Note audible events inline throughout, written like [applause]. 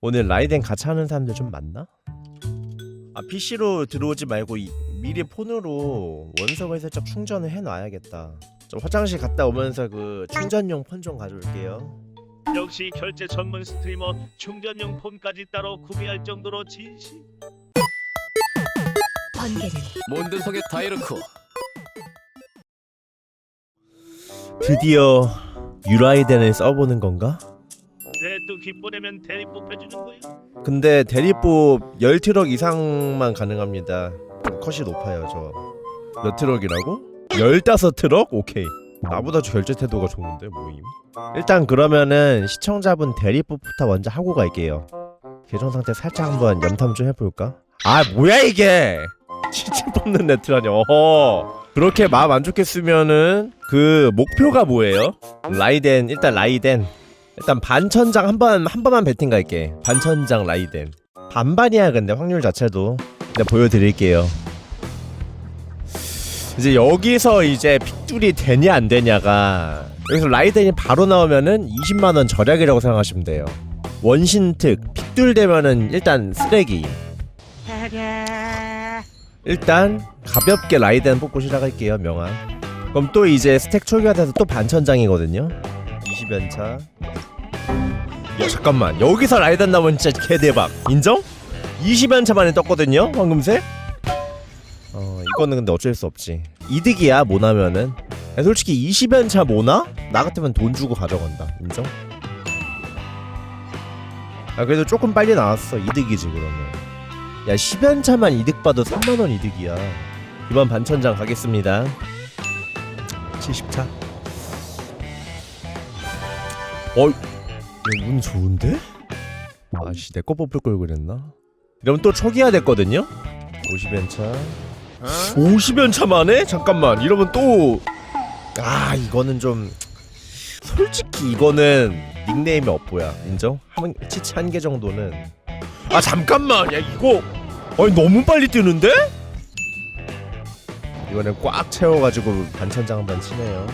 오늘 라이덴 같이 하는 사람들 좀 많나? 아 PC로 들어오지 말고 이, 미리 폰으로 원석을 살짝 충전을 해놔야겠다 좀 화장실 갔다 오면서 그 충전용 폰 좀 가져올게요 역시 결제 전문 스트리머 충전용 폰까지 따로 구매할 정도로 진심. 번개는 몬드성의 다이르코 드디어 유라이덴을 써보는 건가? 내또 기뻐내면 대리 뽑혀주는 거야. 근데 대리법 10트럭 이상만 가능합니다 좀 컷이 높아요 저 몇 트럭이라고? 15트럭? 오케이 나보다 저 결제 태도가 좋은데 모임 일단 그러면은 시청자분 대리법부터 먼저 하고 갈게요 계정 상태 살짝 한번 염탐 좀 해볼까? 아 뭐야 이게 [laughs] 시체 뽑는 네트라니 어허 그렇게 마음 안 좋겠으면은 그 목표가 뭐예요? 라이덴 일단 라이덴 일단 반천장 한번 한 번만 배팅 갈게. 반천장 라이덴. 반반이야 근데 확률 자체도. 근데 보여드릴게요. 이제 여기서 이제 픽둘이 되냐 안 되냐가 여기서 라이덴이 바로 나오면은 20만 원 절약이라고 생각하시면 돼요. 원신특 픽둘 되면은 일단 쓰레기. 일단 가볍게 라이덴 뽑고 시작할게요 명함. 그럼 또 이제 스택 초기화 돼서 또 반천장이거든요. 20연차. 야 잠깐만. 여기서 라이덴 나면 진짜 개대박. 인정? 20연차 만에 떴거든요 황금색? 어 이거는 근데 어쩔 수 없지. 이득이야 모나면은. 야, 솔직히 20연차 모나? 나 같으면 돈 주고 가져간다. 인정? 아 그래도 조금 빨리 나왔어 이득이지 그러면. 야 10연차만 이득 봐도 3만원 이득이야. 이번 반천장 가겠습니다. 70차. 어, 야, 운 좋은데? 아씨 내 거 뽑을 걸 그랬나? 이러면 또 초기화 됐거든요? 50연차 50연차 만에? 잠깐만 이러면 또 아 이거는 좀 솔직히 이거는 닉네임이 업보야 인정? 한 치치 한 개 정도는 아 잠깐만 야 이거 아니 너무 빨리 뜨는데? 이거는 꽉 채워가지고 반천장 한번 치네요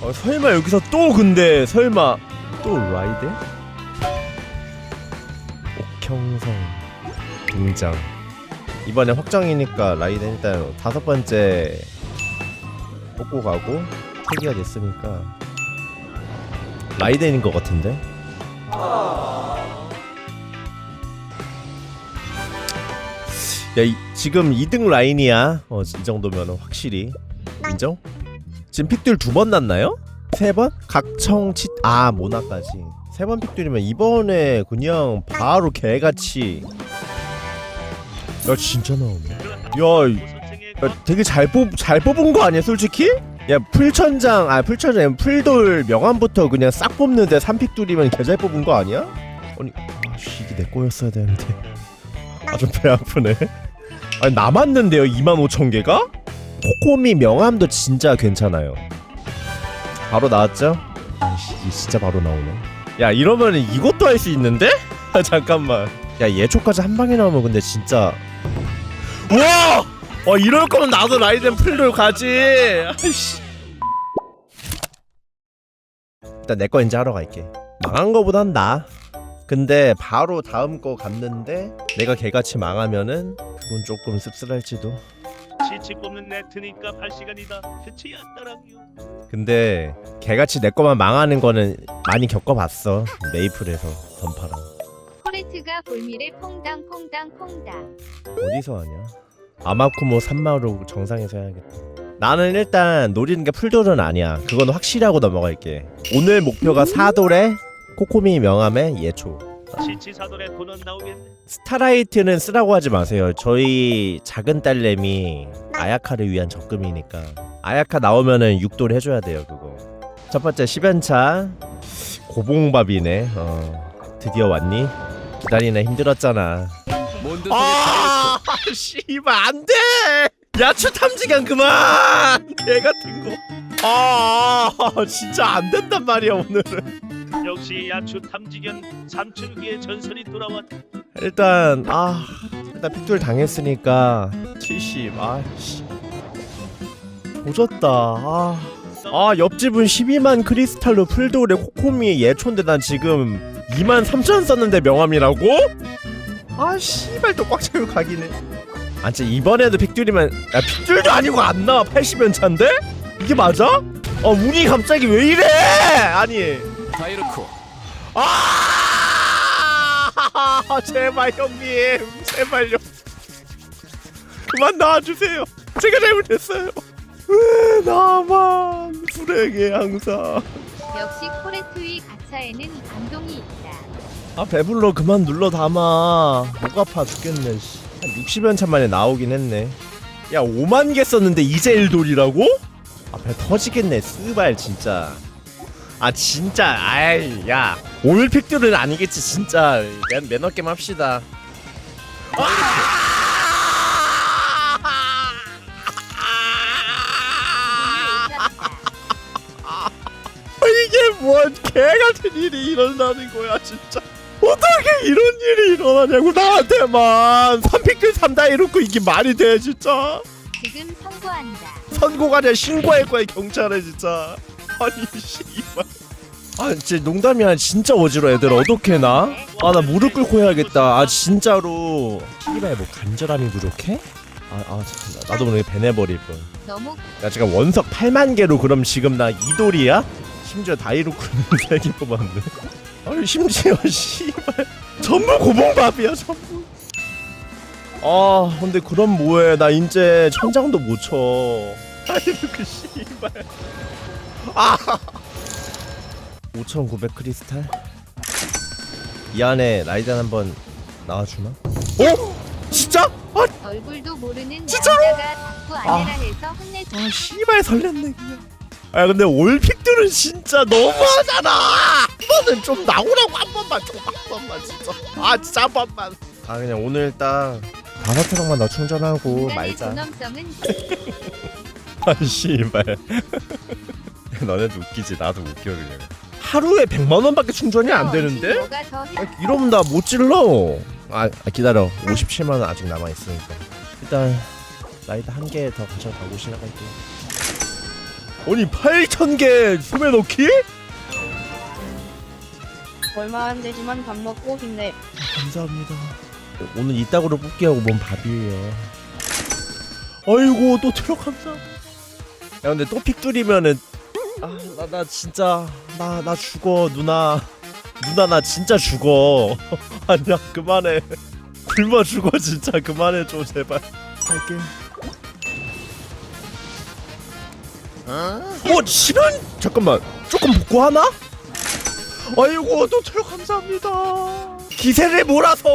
어, 설마 여기서 또 근데 설마 또 라이드? 옥형성 등장 이번에 확정이니까 라이드 일단 다섯 번째 뽑고 가고 초기가 됐으니까 라이덴인 것 같은데? 야 이, 지금 2등 라인이야 어, 이 정도면 확실히 인정? 지금 픽들 두 번 났나요? 세 번? 각청 치... 아 모나까지 세 번 픽들이면 이번에 그냥 바로 개같이 야 진짜 나오네 야, 이- 야 되게 잘 뽑 잘 뽑은 거 아니야 솔직히? 야 풀천장 아 풀천장 풀돌 명함부터 그냥 싹 뽑는데 3픽 뚫이면 개잘 뽑은 거 아니야? 아니 아씨 이게 내 거였어야 되는데 아 좀 배 아프네 아니 남았는데요 25,000개가? 코코미 명함도 진짜 괜찮아요 바로 나왔죠? 아이씨 진짜 바로 나오네 야 이러면 이것도 할 수 있는데? [laughs] 아 잠깐만. 야 예초까지 한 방에 나오면 근데 진짜. 와! 어 이럴 거면 나도 라이덴 풀돌 가지. 아이씨. 일단 내거 이제 하러 갈게. 망한 거보단 나. 근데 바로 다음 거 갔는데 내가 개같이 망하면은 그건 조금 씁쓸할지도 치치 뽑는 네트니까 8시간이다. 끝이 안따랑이요. 근데 개같이 내 거만 망하는 거는 많이 겪어봤어. 메이플에서 던파랑. 코레트가 볼미를 퐁당 퐁당 퐁당. 어디서 하냐? 아마쿠모 산마루 정상에서 해야겠다. 나는 일단 노리는 게 풀돌은 아니야. 그건 확실하고 넘어갈게. 오늘 목표가 사돌에 코코미 명함에 예초 치치 사돌에 돈은 나오겠네. 스타라이트는 쓰라고 하지 마세요. 저희 작은 딸내미 아야카를 위한 적금이니까 아야카 나오면은 6돌 해줘야 돼요 그거. 첫 번째 10연차 고봉밥이네. 어 드디어 왔니? 기다리나 힘들었잖아. 아 씨발 안 돼. 야추 탐지견 그만. [laughs] 개 같은 거. 아 진짜 안 된단 말이야 오늘은. 역시 야추 탐지견 삼출기의 전설이 돌아왔다. 일단 아 일단 픽돌 당했으니까 70 아씨 조졌다 아, 아 옆집은 12만 크리스탈로 풀돌에 코코미의 예초인데 난 지금 2만 3천 썼는데 명함이라고? 아 씨발 또꽉 차고 가기네 아 진짜 이번에도 픽줄이면 야 픽줄도 아니고 안 나와 80연 차인데? 이게 맞아? 아 운이 갑자기 왜 이래 아니 다이르코. 아! [laughs] 제발 형님. 제발요. 그만 나와주세요. 제가 잘못했어요. 왜 나만 불행해 항상. 역시 코레트위 가차에는 감동이 있다. 아 배불러 그만 눌러 담아. 목 아파 죽겠네 씨. 한 60연 차 만에 나오긴 했네. 야 5만 개 썼는데 이제 1돌이라고? 아 배 터지겠네 스발 진짜 아 진짜. 아이 야. 오늘 픽들은 아니겠지 진짜. 매, 매너 게임 합시다. 아, 이게 뭔 개같은 일이 일어나는 거야 진짜. 어떻게 이런 일이 일어나냐고 나한테만. 3픽들 3다 이렇고 이게 말이 돼 진짜. 지금 선고한다. 선고가 아니라 신고할 거야 경찰에 진짜 아니 씨발. 아 진짜 농담이야. 진짜 어지러 애들. 어떻게 나? 아 나 무릎 꿇고 해야겠다. 아 진짜로. 씨발 뭐 간절함이 부족해? 아아 참 나도 모르게 배내버릴 뻔. 너무 야 지금 원석 8만 개로 그럼 지금 나 이돌이야? 심지어 다이로크는 3개 [laughs] 뽑았네. 아니 심지어 씨발. 전부 고봉밥이야 전부. 아 근데 그럼 뭐해? 나 이제 천장도 못쳐. 다이로크 [laughs] 씨발 아! 5900 크리스탈? 이 안에 라이단 한번 나와주나? 어? 진짜? 아! 얼굴도 모르는 진짜로? 남자가 자꾸 아내라 해서 혼내서 아 씨발 설렜네 그냥. 아 근데 올픽들은 진짜 너무하잖아! 이거는 좀 나오라고 한 번만 좀한 번만 진짜. 아 진짜 한 번만. 아 그냥 오늘 딱 다섯 트럭만 더 충전하고 인간의 말자. 존엄성은 [laughs] 아 씨발 [laughs] 너네도 웃기지 나도 웃겨 그냥 하루에 100만 원밖에 충전이 안 되는데? 뭐가 더 아, 이러면 나못 질러 아, 아 기다려 57만 원 아직 남아 있으니까 일단 라이트 한개 더 가져가고 시작할게요 아니 8,000개 소매 넣기? 얼마 안 되지만 밥 먹고 힘내. 감사합니다. 오늘 이따구로 뽑기 하고 뭔 밥이에요. 아이고 또 트럭 감사. 야 근데 또 픽tur이면은 아 나 나 진짜 나 나 죽어 누나. 누나 나 진짜 죽어. [laughs] 아니야 그만해. 굶어 죽어 진짜. 그만해 줘 제발. 갈게. 어 실은? 잠깐만. 조금 복구 하나? 아이고 또 트럭 감사합니다. 기세를 몰아서.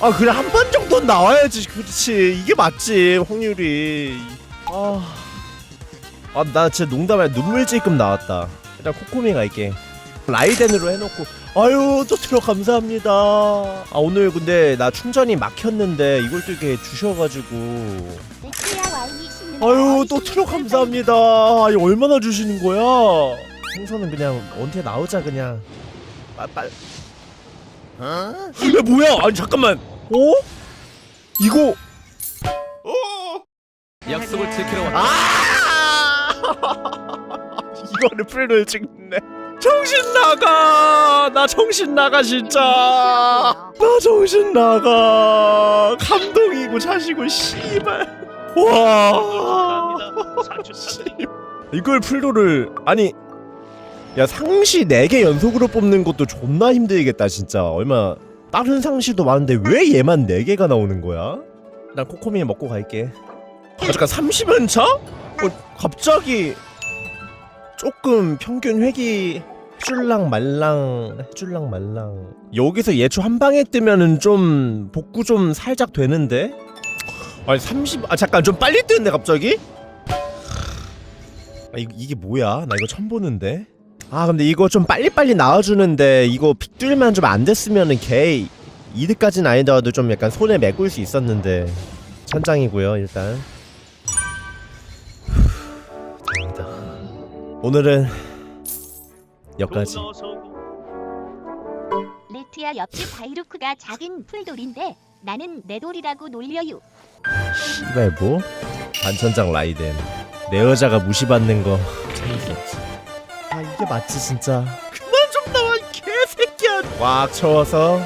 아 그래 한 번 정도는 나와야지. 그렇지. 이게 맞지 확률이. 아 아 나 진짜 농담에 눈물 찔끔 나왔다. 일단 코코미 갈게. 라이덴으로 해놓고 아유 또 트럭 감사합니다. 아 오늘 근데 나 충전이 막혔는데 이걸 또 이렇게 주셔가지고. 아유 또 트럭 감사합니다. 아니 얼마나 주시는 거야? 생선은 그냥 원태 나오자 그냥. 빨빨 야 뭐야? 아니 잠깐만. 어? 이거. 약속을 지키러 왔다. 아 [laughs] 이거를 풀을 찍네. 정신 나가! 나 정신 나가 진짜. 나 정신 나가. 감동이고 자시고 씨발. 와. 이걸 풀로를 아니 야 상시 4개 연속으로 뽑는 것도 존나 힘들겠다 진짜. 얼마 다른 상시도 많은데 왜 얘만 4개가 나오는 거야? 난 코코미 먹고 갈게. 아 잠깐 30연 차? 어, 갑자기 조금 평균 회기 해줄랑 말랑 해줄랑 말랑 여기서 예초 한 방에 뜨면은 좀 복구 좀 살짝 되는데 아니 30... 아 잠깐 좀 빨리 뜨는데 갑자기? 아, 이, 이게 뭐야? 나 이거 처음 보는데. 아 근데 이거 좀 빨리빨리 나와주는데 이거 픽들만 좀 안 됐으면은 개 이득까지는 아니더라도 좀 약간 손에 메꿀 수 있었는데 천장이고요 일단. 오늘은 여기까지. 레트야 옆집 바이루크가 작은 풀돌인데 나는 내 돌이라고 놀려요. 씨발 뭐? 반천장 라이덴 내 여자가 무시받는 거 아 이게 맞지 진짜 그만 좀 나와 이 개새끼야 꽉 채워서